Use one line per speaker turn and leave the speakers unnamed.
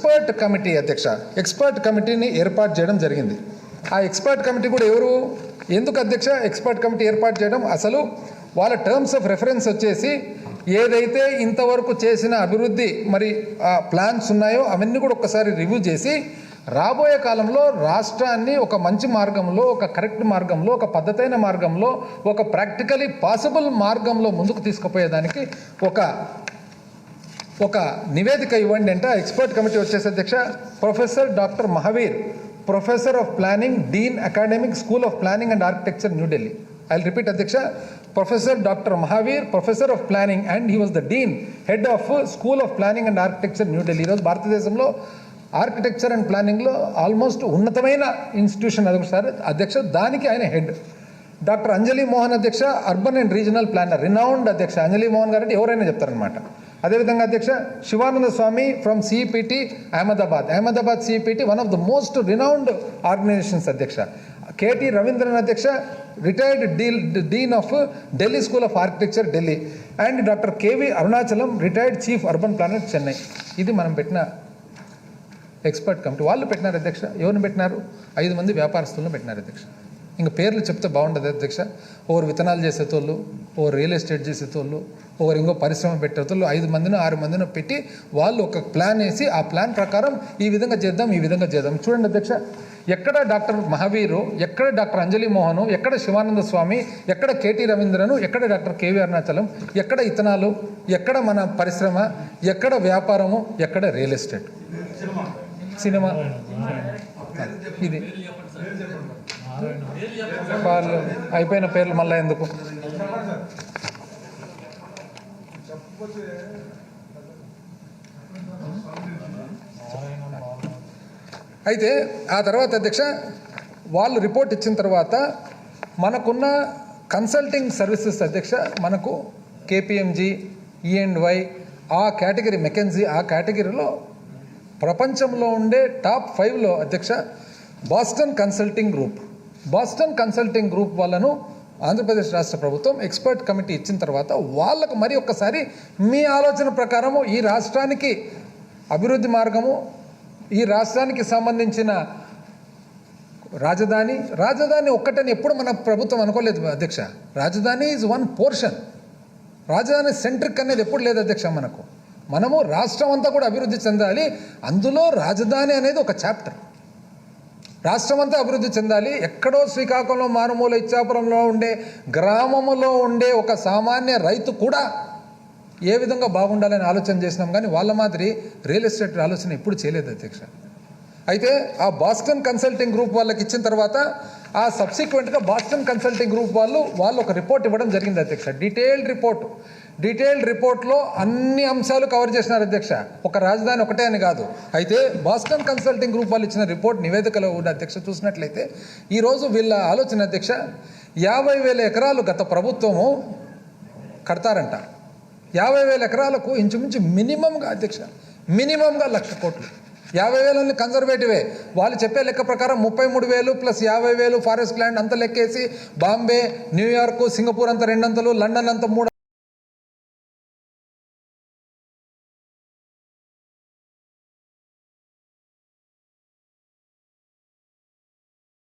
Expert committee అధ్యక్ష expert కమిటీని ఏర్పాటు చేయడం జరిగింది. ఆ ఎక్స్పర్ట్ కమిటీ కూడా ఎవరు? ఎందుకు అధ్యక్ష? ఎక్స్పర్ట్ కమిటీ ఏర్పాటు చేయడం అసలు వాళ్ళ టర్మ్స్ ఆఫ్ రెఫరెన్స్ వచ్చేసి ఏదైతే ఇంతవరకు చేసిన అభివృద్ధి మరి ప్లాన్స్ ఉన్నాయో అవన్నీ కూడా ఒక్కసారి రివ్యూ చేసి రాబోయే కాలంలో రాష్ట్రాన్ని ఒక మంచి మార్గంలో ఒక కరెక్ట్ మార్గంలో ఒక పద్ధతైన మార్గంలో ఒక ప్రాక్టికలీ పాసిబుల్ మార్గంలో ముందుకు తీసుకుపోయేదానికి ఒక ఒక నివేదిక ఇవ్వండి అంటే ఎక్స్పర్ట్ కమిటీ వచ్చేసి అధ్యక్ష professor doctor Mahavir professor of planning dean academic school of planning and architecture New Delhi I repeat అధ్యక్ష professor doctor Mahavir professor of planning and he was the dean head of school of planning and architecture New Delhi ఈరోజు భారతదేశంలో architecture and ప్లానింగ్లో almost ఉన్నతమైన institution అది sir. అధ్యక్ష దానికి ఆయన head. Doctor Anjali Mohan అధ్యక్ష urban and regional planner renowned అధ్యక్ష అంజలి మోహన్ గారు అంటే ఎవరైనా చెప్తారనమాట అదేవిధంగా అధ్యక్ష Shivananda Swami from CEPT Ahmedabad Ahmedabad CEPT one of the most renowned organisations అధ్యక్ష. కేటి రవీంద్రన్ అధ్యక్ష retired deal dean of Delhi school of architecture Delhi and doctor KV Arunachalam retired chief urban planner Chennai ఇది మనం పెట్టిన expert committee వాళ్ళు పెట్టినారు అధ్యక్ష. ఎవరిని పెట్టినారు? ఐదు మంది వ్యాపారస్తులను పెట్టినారు అధ్యక్ష. ఇంకా పేర్లు చెప్తే బాగుండదు అధ్యక్ష. ఓవర్ విత్తనాలు చేసేతోళ్ళు ఓవర్ రియల్ ఎస్టేట్ చేసేతోళ్ళు ఒకరు ఇంకో పరిశ్రమ పెట్టేతోళ్ళు ఐదు మందిని ఆరు మందిని పెట్టి వాళ్ళు ఒక ప్లాన్ వేసి ఆ ప్లాన్ ప్రకారం ఈ విధంగా చేద్దాం ఈ విధంగా చేద్దాం. చూడండి అధ్యక్ష ఎక్కడ డాక్టర్ మహావీరు ఎక్కడ డాక్టర్ అంజలి మోహను ఎక్కడ శివానంద స్వామి ఎక్కడ కేటీ రవీంద్రను ఎక్కడ డాక్టర్ కేవీ అరుణాచలం ఎక్కడ ఇత్తనాలు ఎక్కడ మన పరిశ్రమ ఎక్కడ వ్యాపారము ఎక్కడ రియల్ ఎస్టేట్. సినిమా. ఇది. వాళ్ళు అయిపోయిన పేర్లు మళ్ళీ ఎందుకు? అయితే ఆ తర్వాత అధ్యక్ష వాళ్ళు రిపోర్ట్ ఇచ్చిన తర్వాత మనకున్న కన్సల్టింగ్ సర్వీసెస్ అధ్యక్ష మనకు KPMG E and Y e ఆ కేటగిరీ మెకెన్జీ ఆ కేటగిరీలో ప్రపంచంలో ఉండే టాప్ ఫైవ్లో అధ్యక్ష Boston consulting group Boston consulting group వాళ్ళను ఆంధ్రప్రదేశ్ రాష్ట్ర ప్రభుత్వం ఎక్స్పర్ట్ కమిటీ ఇచ్చిన తర్వాత వాళ్ళకు మరి ఒక్కసారి మీ ఆలోచన ప్రకారము ఈ రాష్ట్రానికి అభివృద్ధి మార్గము ఈ రాష్ట్రానికి సంబంధించిన రాజధాని రాజధాని ఒక్కటని ఎప్పుడు మన ప్రభుత్వం అనుకోలేదు అధ్యక్ష. రాజధాని ఈజ్ వన్ పోర్షన్ రాజధాని సెంట్రిక్ అనేది ఎప్పుడు లేదు అధ్యక్ష మనకు. మనము రాష్ట్రం అంతా కూడా అభివృద్ధి చెందాలి. అందులో రాజధాని అనేది ఒక చాప్టర్ రాష్ట్రం అంతా అభివృద్ధి చెందాలి. ఎక్కడో శ్రీకాకుళం మారుమూల ఇచ్చాపురంలో ఉండే గ్రామములో ఉండే ఒక సామాన్య రైతు కూడా ఏ విధంగా బాగుండాలని ఆలోచన చేసినాం కానీ వాళ్ళ మాదిరి రియల్ ఎస్టేట్ ఆలోచన ఎప్పుడు చేయలేదు అధ్యక్ష. అయితే ఆ బాస్టన్ కన్సల్టింగ్ గ్రూప్ వాళ్ళకి ఇచ్చిన తర్వాత ఆ సబ్సిక్వెంట్గా బాస్టన్ కన్సల్టింగ్ గ్రూప్ వాళ్ళు వాళ్ళు ఒక రిపోర్ట్ ఇవ్వడం జరిగింది అధ్యక్ష. డీటెయిల్డ్ రిపోర్ట్ డీటెయిల్డ్ రిపోర్ట్లో అన్ని అంశాలు కవర్ చేసినారు అధ్యక్ష. ఒక రాజధాని ఒకటే అని కాదు. అయితే బాస్టన్ కన్సల్టింగ్ గ్రూప్ వాళ్ళు ఇచ్చిన రిపోర్ట్ నివేదికలో ఉన్న అధ్యక్ష చూసినట్లయితే ఈరోజు వీళ్ళ ఆలోచన అధ్యక్ష యాభై వేల ఎకరాలు గత ప్రభుత్వము కడతారంట. యాభై వేల ఎకరాలకు ఇంచుమించు మినిమంగా అధ్యక్ష. మినిమంగా లక్ష కోట్లు. యాభై వేలన్నీ కన్జర్వేటివే వాళ్ళు చెప్పే లెక్క ప్రకారం ముప్పై మూడు వేలు ప్లస్ యాభై వేలు ఫారెస్ట్ ల్యాండ్ అంత లెక్కేసి బాంబే న్యూయార్క్ సింగపూర్ అంత రెండంతలు లండన్ అంత మూడు